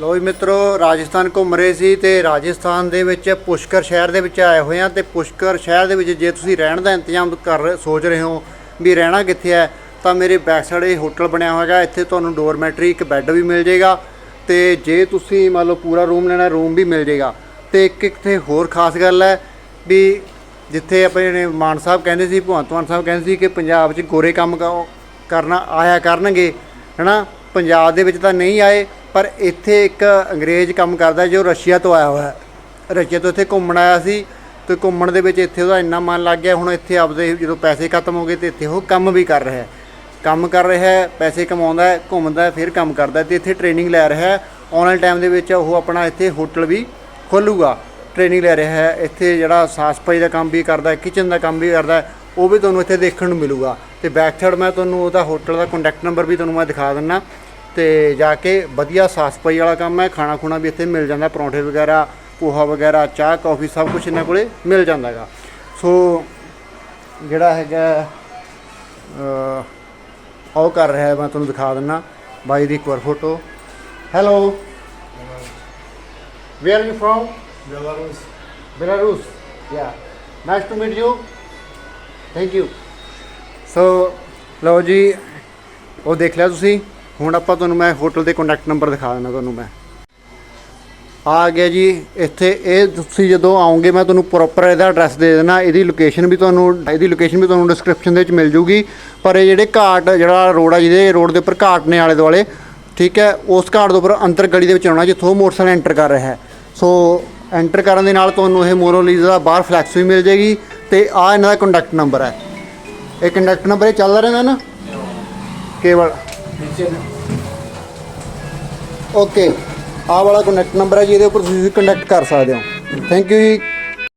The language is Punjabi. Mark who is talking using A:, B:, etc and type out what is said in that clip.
A: ਲੋ ਜੀ ਮਿੱਤਰੋ, ਰਾਜਸਥਾਨ ਘੁੰਮ ਰਹੇ ਸੀ ਤੇ ਰਾਜਸਥਾਨ ਦੇ ਵਿੱਚ ਪੁਸ਼ਕਰ ਸ਼ਹਿਰ ਦੇ ਵਿੱਚ ਆਏ ਹੋਏ ਆ ਤੇ ਪੁਸ਼ਕਰ ਸ਼ਹਿਰ ਦੇ ਵਿੱਚ ਜੇ ਤੁਸੀਂ ਰਹਿਣ ਦਾ ਇੰਤਜ਼ਾਮ ਕਰ ਰਹੇ- ਸੋਚ ਰਹੇ ਹੋ ਵੀ ਰਹਿਣਾ ਕਿੱਥੇ ਹੈ, ਤਾਂ ਮੇਰੇ ਬੈਕ ਸਾਈਡ ਇਹ ਹੋਟਲ ਬਣਿਆ ਹੋਇਆਗਾ ਇੱਥੇ ਤੁਹਾਨੂੰ ਡੋਰਮੈਟਰੀ ਇੱਕ ਬੈੱਡ ਵੀ ਮਿਲ ਜਾਏਗਾ ਤੇ ਜੇ ਤੁਸੀਂ ਮੰਨ ਲਓ ਪੂਰਾ ਰੂਮ ਲੈਣਾ ਰੂਮ ਵੀ ਮਿਲ ਜਾਏਗਾ। ਤੇ ਇੱਕ ਇੱਥੇ ਹੋਰ ਖਾਸ ਗੱਲ ਹੈ ਵੀ ਜਿੱਥੇ ਆਪਣੇ ਨੇ ਮਾਨ ਸਾਹਿਬ ਕਹਿੰਦੇ ਸੀ, ਭਗਵੰਤ ਮਾਨ ਸਾਹਿਬ ਕਹਿੰਦੇ ਸੀ ਕਿ ਪੰਜਾਬ 'ਚ ਗੋਰੇ ਕੰਮ ਕਰਨਾ ਆਇਆ ਕਰਨਗੇ, ਹਨਾ? ਪੰਜਾਬ ਦੇ ਵਿੱਚ ਤਾਂ ਨਹੀਂ ਆਏ ਪਰ ਇੱਥੇ ਇੱਕ ਅੰਗਰੇਜ਼ ਕੰਮ ਕਰਦਾ ਜੋ ਰਸ਼ੀਆ ਤੋਂ ਆਇਆ ਹੋਇਆ ਰਸ਼ੀਆ ਤੋਂ ਇੱਥੇ ਘੁੰਮਣ ਆਇਆ ਸੀ ਤੇ ਘੁੰਮਣ ਦੇ ਵਿੱਚ ਇੱਥੇ ਉਹਦਾ ਇੰਨਾ ਮਨ ਲੱਗ ਗਿਆ, ਹੁਣ ਇੱਥੇ ਆਪਦੇ ਜਦੋਂ ਪੈਸੇ ਖਤਮ ਹੋ ਗਏ ਤੇ ਇੱਥੇ ਉਹ ਕੰਮ ਵੀ ਕਰ ਰਿਹਾ ਹੈ। ਕੰਮ ਕਰ ਰਿਹਾ ਹੈ, ਪੈਸੇ ਕਮਾਉਂਦਾ ਹੈ, ਘੁੰਮਦਾ ਫਿਰ ਕੰਮ ਕਰਦਾ ਹੈ ਤੇ ਇੱਥੇ ਟ੍ਰੇਨਿੰਗ ਲੈ ਰਿਹਾ ਹੈ। ਵਾਲੇ ਟਾਈਮ ਦੇ ਵਿੱਚ ਉਹ ਆਪਣਾ ਇੱਥੇ ਹੋਟਲ ਵੀ ਖੋਲੂਗਾ। ਟ੍ਰੇਨਿੰਗ ਲੈ ਰਿਹਾ ਹੈ, ਇੱਥੇ ਜਿਹੜਾ ਸਾਫ਼ ਸਫ਼ਾਈ ਦਾ ਕੰਮ ਵੀ ਕਰਦਾ ਹੈ ਕਿਚਨ ਦਾ ਕੰਮ ਵੀ ਕਰਦਾ ਹੈ, ਉਹ ਵੀ ਤੁਹਾਨੂੰ ਇੱਥੇ ਦੇਖਣ ਨੂੰ ਮਿਲੂਗਾ। ਤੇ ਬੈਕ ਸਾਈਡ ਮੈਂ ਤੁਹਾਨੂੰ ਉਹਦਾ ਹੋਟਲ ਦਾ ਕੰਟੈਕਟ ਨੰਬਰ ਵੀ ਤੁਹਾਨੂੰ ਮੈਂ ਦਿਖਾ ਦਿੰਨਾ ਤੇ ਜਾ ਕੇ ਵਧੀਆ ਸਾਫ਼ ਸਫ਼ਾਈ ਵਾਲਾ ਕੰਮ ਹੈ ਖਾਣਾ ਖੁਣਾ ਵੀ ਇੱਥੇ ਮਿਲ ਜਾਂਦਾ ਪਰੌਂਠੇ ਵਗੈਰਾ ਪੋਹਾ ਵਗੈਰਾ ਚਾਹ ਕੌਫੀ ਸਭ ਕੁਝ ਇਹਨਾਂ ਕੋਲੇ ਮਿਲ ਜਾਂਦਾ ਹੈਗਾ ਸੋ ਜਿਹੜਾ ਹੈਗਾ ਉਹ ਕਰ ਰਿਹਾ ਹੈ ਮੈਂ ਤੁਹਾਨੂੰ ਦਿਖਾ ਦਿੰਨਾ ਬਾਈ ਦੀ ਇੱਕ ਵਾਰ photo hello where are you from
B: Belarus.
A: Belarus. Yeah. Nice to meet you. Thank you. So ਲਓ ਜੀ ਉਹ ਦੇਖ ਲਿਆ ਤੁਸੀਂ ਹੁਣ ਆਪਾਂ ਤੁਹਾਨੂੰ ਮੈਂ ਹੋਟਲ ਦੇ ਕੰਟੈਕਟ ਨੰਬਰ ਦਿਖਾ ਦਿੰਦਾ ਤੁਹਾਨੂੰ ਮੈਂ। ਆ ਗਿਆ ਜੀ, ਇੱਥੇ ਇਹ ਤੁਸੀਂ ਜਦੋਂ ਆਓਗੇ, ਮੈਂ ਤੁਹਾਨੂੰ ਪ੍ਰੋਪਰ ਇਹਦਾ ਐਡਰੈਸ ਦੇ ਦੇਣਾ ਇਹਦੀ ਲੋਕੇਸ਼ਨ ਵੀ ਤੁਹਾਨੂੰ, ਇਹਦੀ ਲੋਕੇਸ਼ਨ ਵੀ ਤੁਹਾਨੂੰ ਡਿਸਕ੍ਰਿਪਸ਼ਨ ਦੇ ਵਿੱਚ ਮਿਲ ਜੂਗੀ। ਪਰ ਇਹ ਜਿਹੜੇ ਘਾਟ, ਜਿਹੜਾ ਰੋਡ ਆ ਜਿਹਦੇ ਰੋਡ ਦੇ ਉੱਪਰ ਘਾਟ ਨੇ ਆਲੇ ਦੁਆਲੇ, ਠੀਕ ਹੈ, ਉਸ ਘਾਟ ਦੇ ਉੱਪਰ ਅੰਤਰ ਗਲੀ ਦੇ ਵਿੱਚ ਆਉਣਾ, ਜਿੱਥੋਂ ਮੋਟਰਸਾਈਕਲ ਐਂਟਰ ਕਰ ਰਿਹਾ ਹੈ। ਸੋ ਐਂਟਰ ਕਰਨ ਦੇ ਨਾਲ ਤੁਹਾਨੂੰ ਇਹ ਮੋਰੋਲੀਜ਼ ਦਾ ਬਾਹਰ ਫਲੈਕਸ ਵੀ ਮਿਲ ਜੇਗੀ ਤੇ ਆ ਇਹਨਾਂ ਦਾ ਕੰਟੈਕਟ ਨੰਬਰ ਹੈ। ਇਹ ਕੰਟੈਕਟ ਨੰਬਰ ਇਹ ਚੱਲਦਾ ਰਹਿੰਦਾ ਨਾ? ਕੇਵਲ ਓਕੇ ਆਹ ਵਾਲਾ ਕੰਟੈਕਟ ਨੰਬਰ ਹੈ ਜੀ, ਇਹਦੇ ਉੱਪਰ ਤੁਸੀਂ ਕੰਟੈਕਟ ਕਰ ਸਕਦੇ ਹੋ। ਥੈਂਕ ਯੂ ਜੀ।